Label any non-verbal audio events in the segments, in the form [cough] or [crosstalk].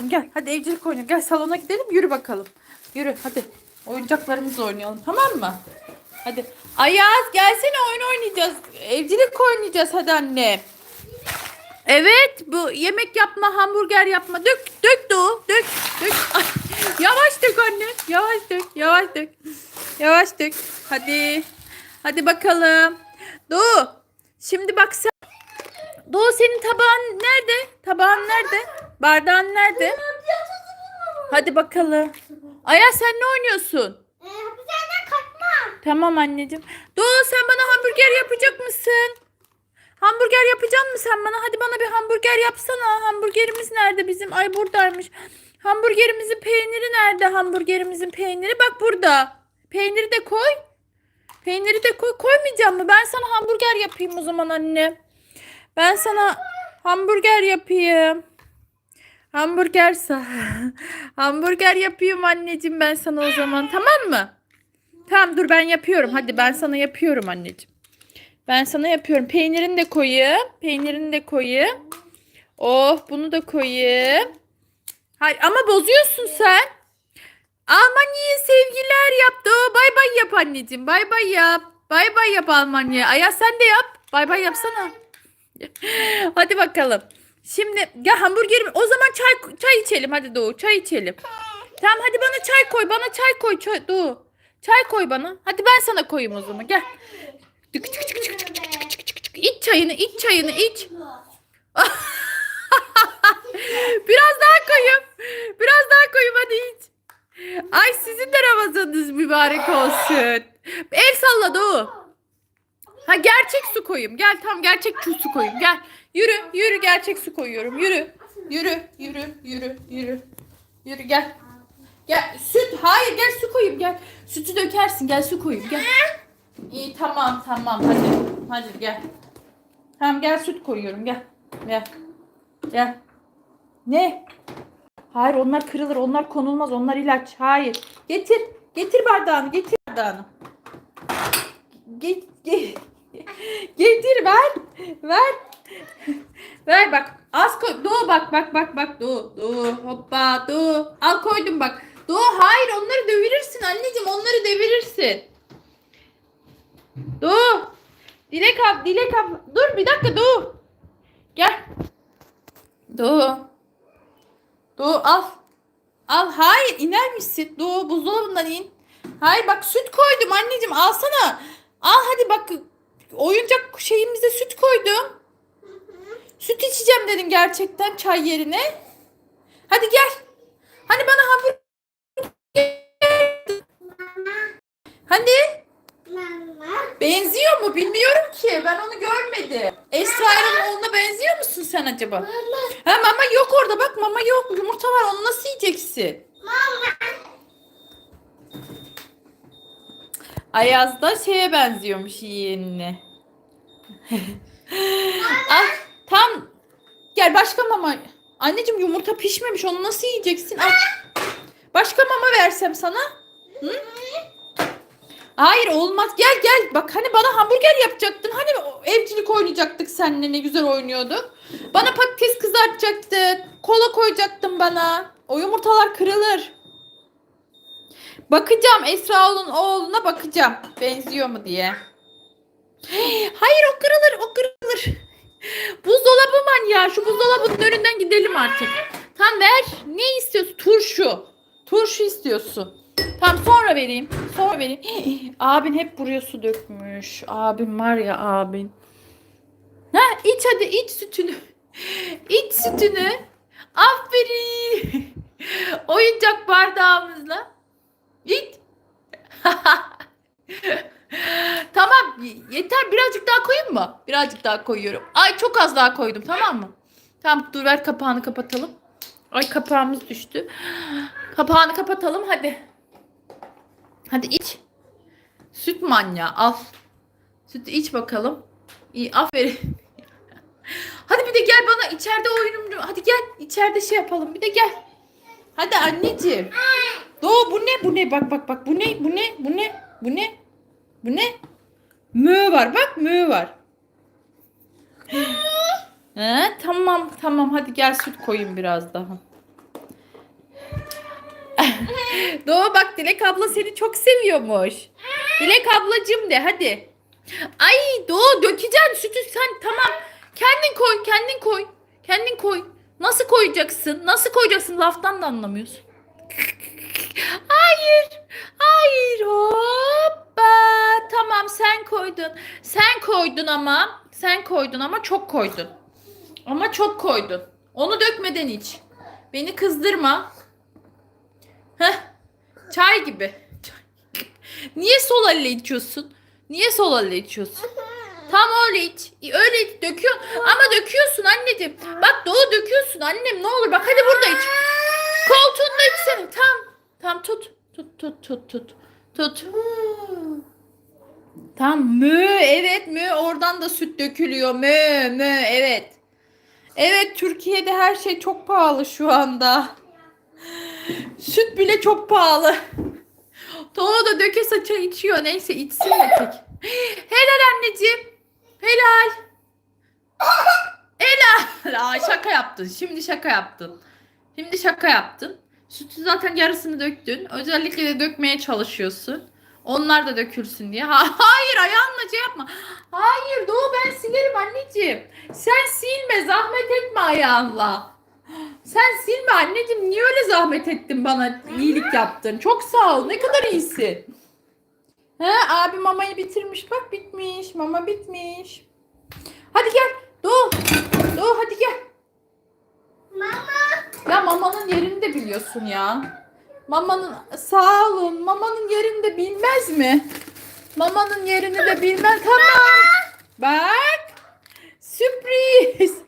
anneciğim gel. Hadi evcilik oynayalım. Gel salona gidelim yürü bakalım. Yürü hadi. Oyuncaklarımızla oynayalım tamam mı? Hadi. Ayaz gelsene oyun oynayacağız. Evcilik oynayacağız hadi anne. Evet bu yemek yapma hamburger yapma. Dök dök Doğu dök dök. Yavaş dök anne. Yavaş dök yavaş dök. Yavaş dök. Hadi. Hadi bakalım. Doğu. Şimdi bak sen. Doğu senin tabağın nerede? Tabağın nerede? Bardağın nerede? Hadi bakalım. Aya sen ne oynuyorsun? Ee, hapishaneden kaçma. Tamam anneciğim. Doğu sen bana hamburger yapacak mısın? Hamburger yapacak mısın sen bana? Hadi bana bir hamburger yapsana. Hamburgerimiz nerede bizim? Ay buradaymış. Hamburgerimizin peyniri nerede? Hamburgerimizin peyniri bak burada. Peyniri de koy. Peyniri de koy. Koymayacağım mı? Ben sana hamburger yapayım o zaman anne. Ben sana hamburger yapayım. Hamburger sa [laughs] hamburger yapayım anneciğim ben sana o zaman tamam mı? Tamam dur ben yapıyorum. Hadi ben sana yapıyorum anneciğim. Ben sana yapıyorum. Peynirini de koyayım. Peynirini de koyayım. Oh bunu da koyayım. Hayır ama bozuyorsun sen. Almanya'ya sevgiler yaptı. Oh, bay bay yap anneciğim. Bay bay yap. Bay bay yap Almanya. Ayaz sen de yap. Bay bay yapsana. [laughs] hadi bakalım. Şimdi ya hamburgerim o zaman çay çay içelim hadi Doğu çay içelim. Tamam hadi bana çay koy bana çay koy çay, Doğu. Çay koy bana. Hadi ben sana koyayım o zaman gel. Tık tık tık tık tık tık tık tık tık. İç çayını iç çayını iç. [laughs] Biraz daha koyayım. Biraz daha koyayım hadi iç. Ay sizin de Ramazanınız mübarek olsun. El salla Doğu. Ha gerçek su koyayım. Gel tam gerçek su koyayım. Gel. Yürü yürü gerçek su koyuyorum. Yürü. Yürü yürü yürü yürü. Yürü gel. Gel süt. Hayır gel su koyayım gel. Sütü dökersin. Gel su koyayım gel. İyi tamam tamam hadi. Hadi gel. Tamam gel süt koyuyorum gel. Gel. Gel. Ne? Hayır onlar kırılır. Onlar konulmaz. Onlar ilaç. Hayır. Getir. Getir bardağını. Getir bardağını. Get, get. Getir ver. Ver. Ver bak. Az koy. Doğu bak bak bak bak. Doğu. Doğu. Hoppa. Doğu. Al koydum bak. Doğu hayır onları devirirsin anneciğim. Onları devirirsin. Doğu. Dilek ab. Dilek ab. Dur bir dakika Doğu. Gel. Doğu. Doğu al. Al hayır iner misin? Doğu buzdolabından in. Hayır bak süt koydum anneciğim alsana. Al hadi bak oyuncak şeyimize süt koydum. Süt içeceğim dedim gerçekten çay yerine. Hadi gel. Hani bana hamburger. Mama. benziyor mu bilmiyorum ki. Ben onu görmedim. Esra'nın oğluna benziyor musun sen acaba? Mama. Ha mama yok orada bak mama yok. Yumurta var onu nasıl yiyeceksin? Ayaz da şeye benziyormuş yeğenine. [laughs] ah, tam gel başka mama. Anneciğim yumurta pişmemiş onu nasıl yiyeceksin? Al. Başka mama versem sana? Hı? Hayır olmaz. Gel gel. Bak hani bana hamburger yapacaktın. Hani evcilik oynayacaktık seninle ne güzel oynuyorduk. Bana patates kızartacaktın. Kola koyacaktın bana. O yumurtalar kırılır. Bakacağım Esra'nın oğluna bakacağım. Benziyor mu diye. Hayır o kırılır o kırılır. Buzdolabı manyağı. Şu buzdolabının önünden gidelim artık. Tamam ver. Ne istiyorsun? Turşu. Turşu istiyorsun. Tamam sonra vereyim. Sonra vereyim. [gasps] abin hep buraya su dökmüş. Abim var ya abin. Ha iç hadi iç sütünü. [laughs] İç sütünü. Aferin. [laughs] Oyuncak bardağımızla. İç. [laughs] tamam yeter birazcık daha koyayım mı? Birazcık daha koyuyorum. Ay çok az daha koydum tamam mı? Tamam dur ver kapağını kapatalım. Ay kapağımız düştü. Kapağını kapatalım hadi. Hadi iç. Süt manyağı al. Sütü iç bakalım. İyi aferin. [laughs] Hadi bir de gel bana içeride oyunum. Hadi gel içeride şey yapalım. Bir de gel. Hadi anneciğim. Doğu bu ne bu ne bak bak bak bu ne bu ne bu ne bu ne bu ne? Mü var bak mü var. He, tamam tamam hadi gel süt koyayım biraz daha. [laughs] Doğu bak Dilek abla seni çok seviyormuş. Dilek ablacım de hadi. Ay Doğu dökeceksin sütü sen tamam. Kendin koy kendin koy. Kendin koy. Nasıl koyacaksın? Nasıl koyacaksın? Laftan da anlamıyorsun. [laughs] Hayır. Hayır. Hoppa. Tamam sen koydun. Sen koydun ama. Sen koydun ama çok koydun. Ama çok koydun. Onu dökmeden iç. Beni kızdırma. Heh. Çay gibi. [laughs] Niye sol elle içiyorsun? Niye sol elle içiyorsun? Tam öyle iç. Öyle iç. Döküyorsun. Ama döküyorsun anneciğim. Bak Doğu döküyorsun annem. Ne olur bak hadi burada iç. Koltuğunda içsene. Tam. Tam tut. Tut tut tut tut. Tut. Tam mü. Evet mü. Oradan da süt dökülüyor. Mü mü. Evet. Evet Türkiye'de her şey çok pahalı şu anda. Süt bile çok pahalı. Doğu da döke saça içiyor. Neyse içsin tek. Helal anneciğim. Helal. [laughs] Helal. Aa, şaka yaptın. Şimdi şaka yaptın. Şimdi şaka yaptın. Sütü zaten yarısını döktün. Özellikle de dökmeye çalışıyorsun. Onlar da dökülsün diye. Ha, [laughs] hayır ayağınla şey yapma. Hayır Doğu ben silerim anneciğim. Sen silme zahmet etme ayağınla. Sen silme anneciğim. Niye öyle zahmet ettin bana iyilik yaptın? Çok sağ ol. Ne kadar iyisin. He, abi mamayı bitirmiş. Bak bitmiş. Mama bitmiş. Hadi gel. Doğu. Doğu hadi gel. Mama. Ya mamanın yerini de biliyorsun ya. Mamanın sağ olun. Mamanın yerini de bilmez mi? Mamanın yerini de bilmez. Tamam. Bak. Sürpriz. [laughs]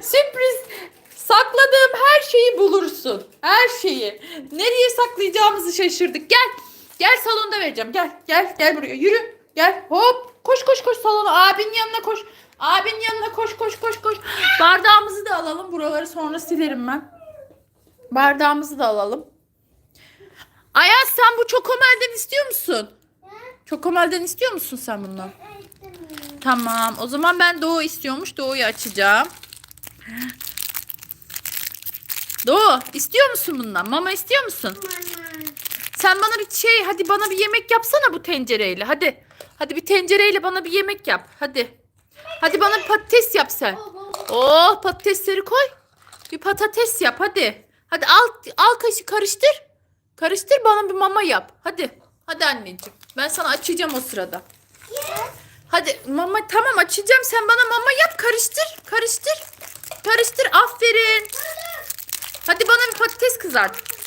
Sürpriz. Sakladığım her şeyi bulursun. Her şeyi. Nereye saklayacağımızı şaşırdık. Gel. Gel salonda vereceğim. Gel. Gel. Gel buraya. Yürü. Gel. Hop. Koş koş koş salona. Abinin yanına koş. Abinin yanına koş koş koş koş. Bardağımızı da alalım. Buraları sonra silerim ben. Bardağımızı da alalım. Ayaz sen bu çokomelden istiyor musun? Çokomelden istiyor musun sen bundan? Tamam. O zaman ben Doğu istiyormuş. Doğu'yu açacağım. Doğu istiyor musun bundan? Mama istiyor musun? Sen bana bir şey hadi bana bir yemek yapsana bu tencereyle. Hadi. Hadi bir tencereyle bana bir yemek yap. Hadi. Hadi bana bir patates yap sen. Oh patatesleri koy. Bir patates yap hadi. Hadi al al kaşı karıştır. Karıştır bana bir mama yap. Hadi. Hadi anneciğim. Ben sana açacağım o sırada. Hadi mama tamam açacağım. Sen bana mama yap karıştır. Karıştır. Karıştır aferin. Hadi bana bir patates kızart.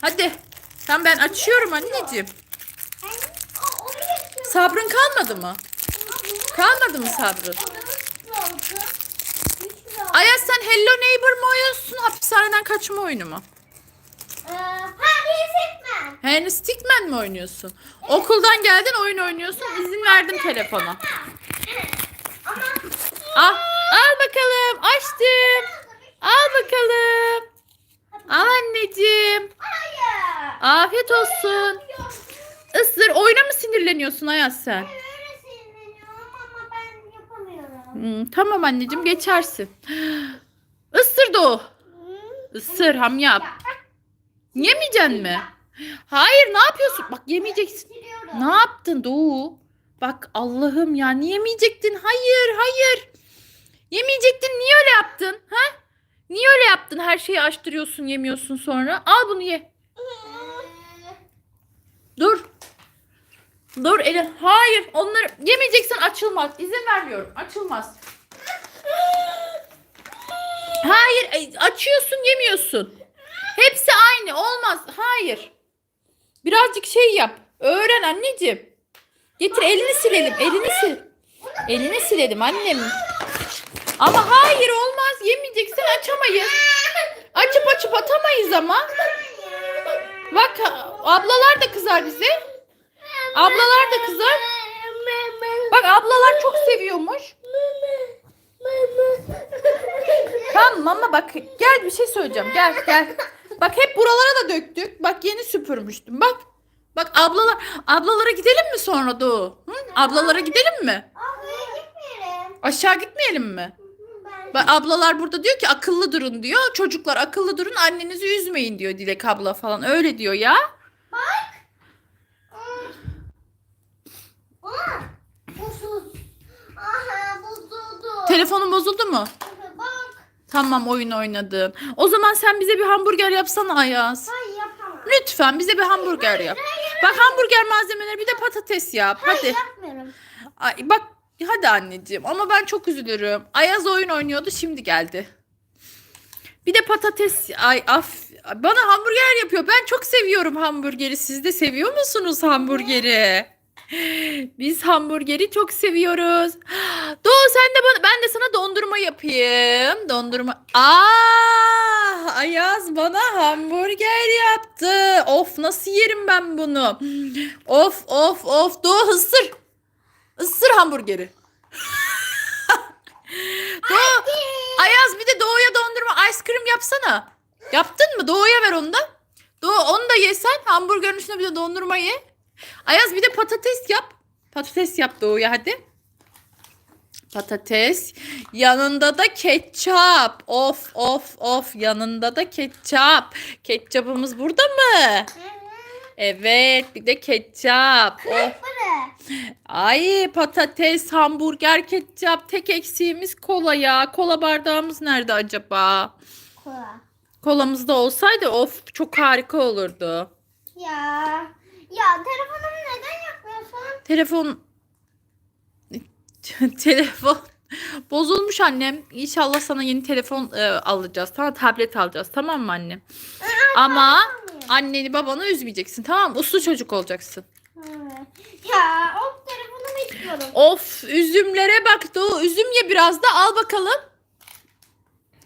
Hadi. Tamam ben açıyorum anneciğim. Sabrın kalmadı mı? Kalmadı mı sabrın? Ayaz sen Hello Neighbor mu oynuyorsun? Hapishaneden kaçma oyunu mu? Henry Stickman mi oynuyorsun? Okuldan geldin oyun oynuyorsun. İzin verdim telefona. Al, al bakalım. Açtım. Al bakalım. Al anneciğim. Afiyet olsun. Isır. Oyuna mı sinirleniyorsun Ayaz sen? Hmm, tamam anneciğim geçersin. Isır Doğu. Isır ham yap. Yemeyeceksin mi? Hayır ne yapıyorsun? Bak yemeyeceksin. Ne yaptın Doğu? Bak Allah'ım ya niye yemeyecektin? Hayır hayır. Yemeyecektin niye öyle yaptın? Ha? Niye öyle yaptın? Her şeyi açtırıyorsun yemiyorsun sonra. Al bunu ye. Dur. Dur Elin. Hayır onları yemeyeceksen açılmaz. İzin vermiyorum. Açılmaz. Hayır ay, açıyorsun yemiyorsun. Hepsi aynı olmaz. Hayır. Birazcık şey yap. Öğren anneciğim. Getir elini silelim. Elini sil. Elini silelim annem. Ama hayır olmaz. Yemeyeceksen açamayız. Açıp açıp atamayız ama. Bak ablalar da kızar bize. Ablalar da kızar. Bak ablalar çok seviyormuş. Tamam mama bak gel bir şey söyleyeceğim. Gel gel. Bak hep buralara da döktük. Bak yeni süpürmüştüm. Bak. Bak ablalar ablalara gidelim mi sonra Doğu? Hı? Ablalara gidelim mi? Aşağı gitmeyelim mi? Ablalar burada diyor ki akıllı durun diyor. Çocuklar akıllı durun annenizi üzmeyin diyor Dilek abla falan. Öyle diyor ya. Aa, bozuldu. Aha bozuldu. Telefonun bozuldu mu? Bak. Tamam oyun oynadın. O zaman sen bize bir hamburger yapsana Ayaz. Hayır yapamam. Lütfen bize bir hamburger yap. Bak hamburger malzemeleri bir de patates yap. Hayır Hadi. yapmıyorum. Ay, bak hadi anneciğim ama ben çok üzülürüm. Ayaz oyun oynuyordu şimdi geldi. Bir de patates ay af bana hamburger yapıyor. Ben çok seviyorum hamburgeri. Siz de seviyor musunuz hamburgeri? [laughs] Biz hamburgeri çok seviyoruz. [gasps] Doğu sen de bana ben de sana dondurma yapayım. Dondurma. Aa! Ayaz bana hamburger yaptı. Of nasıl yerim ben bunu? [gasps] Of of of. Doğu ısır. Isır hamburgeri. [laughs] Doğu, Ayaz bir de Doğu'ya dondurma ice cream yapsana. Yaptın mı? Doğu'ya ver onu da. Doğu onu da yesen hamburgerin üstüne bir de dondurma ye. Ayaz bir de patates yap. Patates yap Doğu'ya hadi. Patates. Yanında da ketçap. Of of of. Yanında da ketçap. Ketçapımız burada mı? Evet bir de ketçap. Oh. Ay patates, hamburger, ketçap. Tek eksiğimiz kola ya. Kola bardağımız nerede acaba? Kola. Kolamız da olsaydı of çok harika olurdu. Ya. Ya telefonumu neden yapmıyorsun? Telefon [laughs] telefon bozulmuş annem. İnşallah sana yeni telefon e, alacağız. Sana tablet alacağız. Tamam mı annem? Ama anneni babanı üzmeyeceksin. Tamam mı? Uslu çocuk olacaksın. Ya o telefonumu istiyorum. Of üzümlere bak Doğu. Üzüm ye biraz da al bakalım.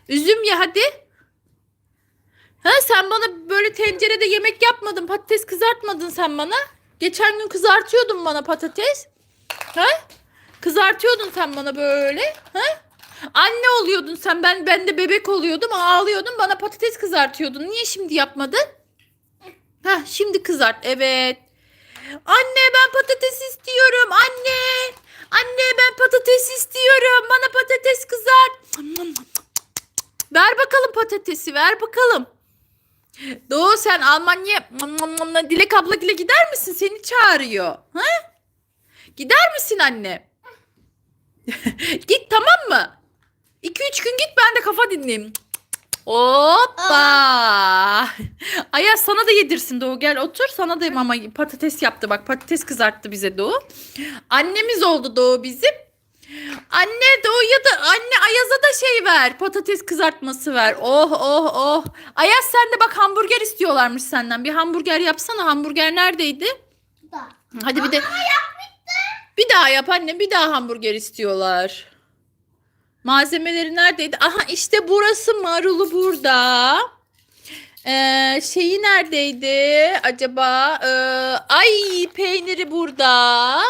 Üzüm ye hadi. Ha sen bana böyle tencerede yemek yapmadın. Patates kızartmadın sen bana. Geçen gün kızartıyordun bana patates. Ha? Kızartıyordun sen bana böyle. Ha? Anne oluyordun sen. Ben ben de bebek oluyordum. Ağlıyordun. Bana patates kızartıyordun. Niye şimdi yapmadın? Ha şimdi kızart. Evet. Anne ben patates istiyorum. Anne. Anne ben patates istiyorum. Bana patates kızart. Ver bakalım patatesi. Ver bakalım. Doğu sen Almanya Dilek abla ile gider misin? Seni çağırıyor. Ha? Gider misin anne? [laughs] git tamam mı? 2-3 gün git ben de kafa dinleyeyim. Hoppa. Ayaz sana da yedirsin Doğu. Gel otur. Sana da mama patates yaptı. Bak patates kızarttı bize Doğu. Annemiz oldu Doğu bizim. Anne Doğu'ya da anne Ayaz'a da şey ver. Patates kızartması ver. Oh oh oh. Ayaz sen de bak hamburger istiyorlarmış senden. Bir hamburger yapsana. Hamburger neredeydi? Da. Hadi bir de bir daha yap anne. Bir daha hamburger istiyorlar. Malzemeleri neredeydi? Aha işte burası marulu burada. Ee, şeyi neredeydi acaba? Ee, ay peyniri burada.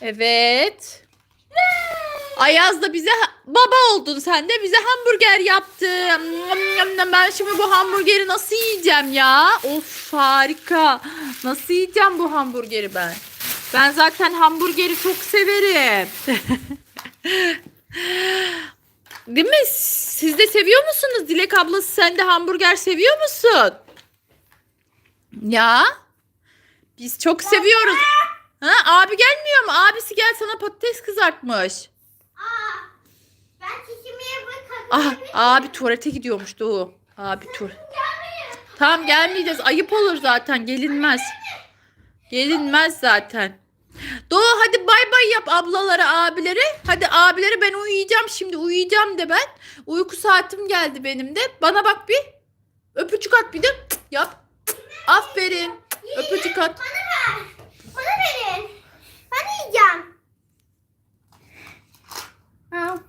Evet. Ayaz da bize baba oldun sen de bize hamburger nyam. Ben şimdi bu hamburgeri nasıl yiyeceğim ya? Of harika. Nasıl yiyeceğim bu hamburgeri ben? Ben zaten hamburgeri çok severim. [laughs] Değil mi? Siz de seviyor musunuz? Dilek ablası sen de hamburger seviyor musun? Ya. Biz çok seviyoruz. Ha, abi gelmiyor mu? Abisi gel sana patates kızartmış. Aa. Ben bakalım. Ah, abi tuvalete gidiyormuş Doğu. Abi tur. Tamam gelmeyeceğiz. Ayıp olur zaten. Gelinmez. Gelinmez zaten. Doğu hadi bay Bay yap ablalara, abilere. Hadi abilere ben uyuyacağım şimdi. Uyuyacağım de ben. Uyku saatim geldi benim de. Bana bak bir. Öpücük at bir de. Yap. Aferin. Öpücük at. Bana ver. Bana verin. Ben yiyeceğim. Al.